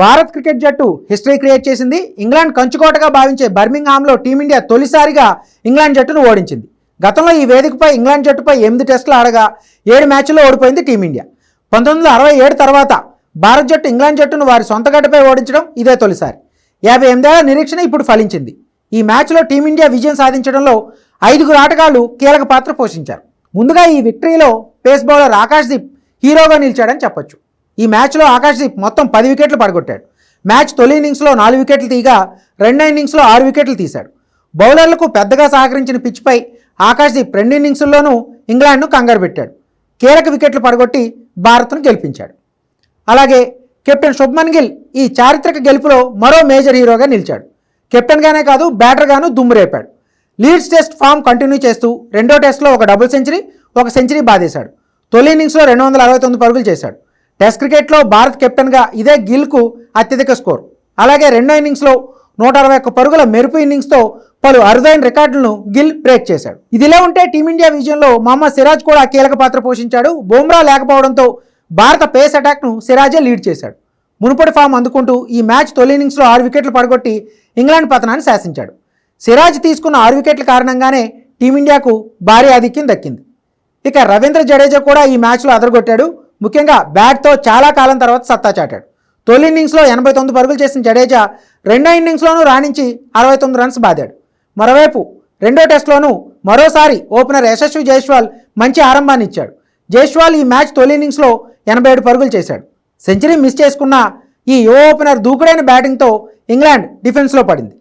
Bharat cricket జట్టు history create చేసింది. England కంచుకోటగా భావించే బర్మింగ్హామ్లో టీమిండియా తొలిసారిగా ఇంగ్లాండ్ జట్టును ఓడించింది. గతంలో ఈ వేదికపై ఇంగ్లాండ్ జట్టుపై ఎనిమిది టెస్టులు ఆడగా ఏడు మ్యాచ్ల్లో ఓడిపోయింది టీమిండియా. పంతొమ్మిది వందల అరవై ఏడు తర్వాత భారత్ జట్టు ఇంగ్లాండ్ జట్టును వారి సొంత గడ్డపై ఓడించడం ఇదే తొలిసారి. యాభై ఎనిమిదేళ్ళ నిరీక్షణ ఇప్పుడు ఫలించింది. ఈ మ్యాచ్లో టీమిండియా విజయం సాధించడంలో ఐదుగురు ఆటగాళ్ళు కీలక పాత్ర పోషించారు. ముందుగా ఈ విక్టరీలో పేస్ బౌలర్ ఆకాష్దీప్ హీరోగా నిలిచాడని చెప్పొచ్చు. ఈ మ్యాచ్లో ఆకాశ్దీప్ మొత్తం పది వికెట్లు పడగొట్టాడు. మ్యాచ్ తొలి ఇన్నింగ్స్లో నాలుగు వికెట్లు తీగా రెండో ఇన్నింగ్స్లో ఆరు వికెట్లు తీశాడు. బౌలర్లకు పెద్దగా సహకరించిన పిచ్పై ఆకాశ్దీప్ రెండు ఇన్నింగ్స్ల్లోనూ ఇంగ్లాండ్ను కంగారు పెట్టాడు. కీలక వికెట్లు పడగొట్టి భారత్ను గెలిపించాడు. అలాగే కెప్టెన్ శుభ్మన్ గిల్ ఈ చారిత్రక గెలుపులో మరో మేజర్ హీరోగా నిలిచాడు. కెప్టెన్గానే కాదు బ్యాటర్గాను దుమ్మురేపాడు. లీడ్స్ టెస్ట్ ఫామ్ కంటిన్యూ చేస్తూ రెండో టెస్ట్లో ఒక డబుల్ సెంచరీ ఒక సెంచరీ బాధేశాడు. తొలి ఇన్నింగ్స్లో రెండు వందల అరవై తొమ్మిది పరుగులు చేశాడు. టెస్ట్ క్రికెట్లో భారత్ కెప్టెన్గా ఇదే గిల్కు అత్యధిక స్కోర్. అలాగే రెండో ఇన్నింగ్స్లో నూట అరవై ఒక్క పరుగుల మెరుపు ఇన్నింగ్స్తో పలు అరుదైన రికార్డులను గిల్ బ్రేక్ చేశాడు. ఇదిలా ఉంటే టీమిండియా విజయంలో మహమ్మద్ సిరాజ్ కూడా కీలక పాత్ర పోషించాడు. బుమ్రా లేకపోవడంతో భారత పేస్ అటాక్ను సిరాజే లీడ్ చేశాడు. మునుపటి ఫామ్ అందుకుంటూ ఈ మ్యాచ్ తొలి ఇన్నింగ్స్లో ఆరు వికెట్లు పడగొట్టి ఇంగ్లాండ్ పతనాన్ని శాసించాడు. సిరాజ్ తీసుకున్న ఆరు వికెట్ల కారణంగానే టీమిండియాకు భారీ ఆధిక్యం దక్కింది. ఇక రవీంద్ర జడేజా కూడా ఈ మ్యాచ్లో అదరగొట్టాడు. ముఖ్యంగా బ్యాట్తో చాలా కాలం తర్వాత సత్తా చాటాడు. తొలి ఇన్నింగ్స్లో ఎనభై తొమ్మిది పరుగులు చేసిన జడేజా రెండో ఇన్నింగ్స్లోనూ రాణించి అరవై తొమ్మిది రన్స్ బాదాడు. మరోవైపు రెండో టెస్ట్లోనూ మరోసారి ఓపెనర్ యశస్వి జైస్వాల్ మంచి ఆరంభాన్ని ఇచ్చాడు. జైస్వాల్ ఈ మ్యాచ్ తొలి ఇన్నింగ్స్లో ఎనభై ఏడు పరుగులు చేశాడు. సెంచరీ మిస్ చేసుకున్న ఈ యువ ఓపెనర్ దూకుడైన బ్యాటింగ్తో ఇంగ్లాండ్ డిఫెన్స్లో పడింది.